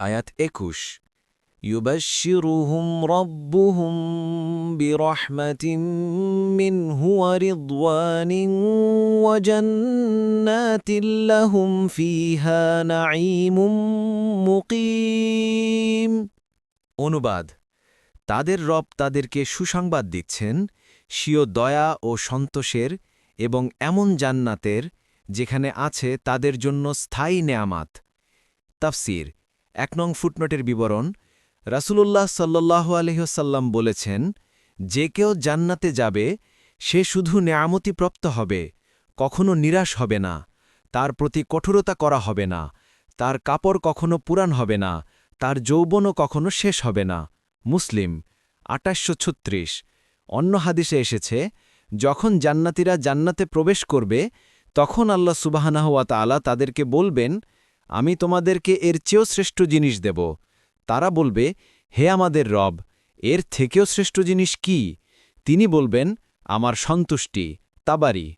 আয়াত একুশ يبشرهم ربهم برحمة منه ورضوان وجنات لهم فيها نعيم مقيم অনুবাদ তাদের রব তাদেরকে সুসংবাদ দিচ্ছেন স্বীয় দয়া ও সন্তোষের এবং এমন জান্নাতের যেখানে আছে তাদের জন্য স্থায়ী নেয়ামাত তাফসির এক নং ফুটনোটের বিবরণ, রাসূলুল্লাহ সাল্লাহ আলহ্লাম বলেছেন, যে কেউ জান্নাতে যাবে, সে শুধু নেয়ামতিপ্রাপ্ত হবে, কখনো নিরাশ হবে না, তার প্রতি কঠোরতা করা হবে না, তার কাপড় কখনো পুরাণ হবে না, তার যৌবনও কখনো শেষ হবে না। মুসলিম আটাশশো ছত্রিশ। অন্য হাদিসে এসেছে, যখন জান্নাতিরা জান্নাতে প্রবেশ করবে, তখন আল্লাহ সুবাহানাহুয়া আলা তাদেরকে বলবেন আমি তোমাদেরকে এর চেয়েও শ্রেষ্ঠ জিনিস দেব। তারা বলবে, হে আমাদের রব, এর থেকেও শ্রেষ্ঠ জিনিস কি? তিনি বলবেন, আমার সন্তুষ্টি, তাবারি।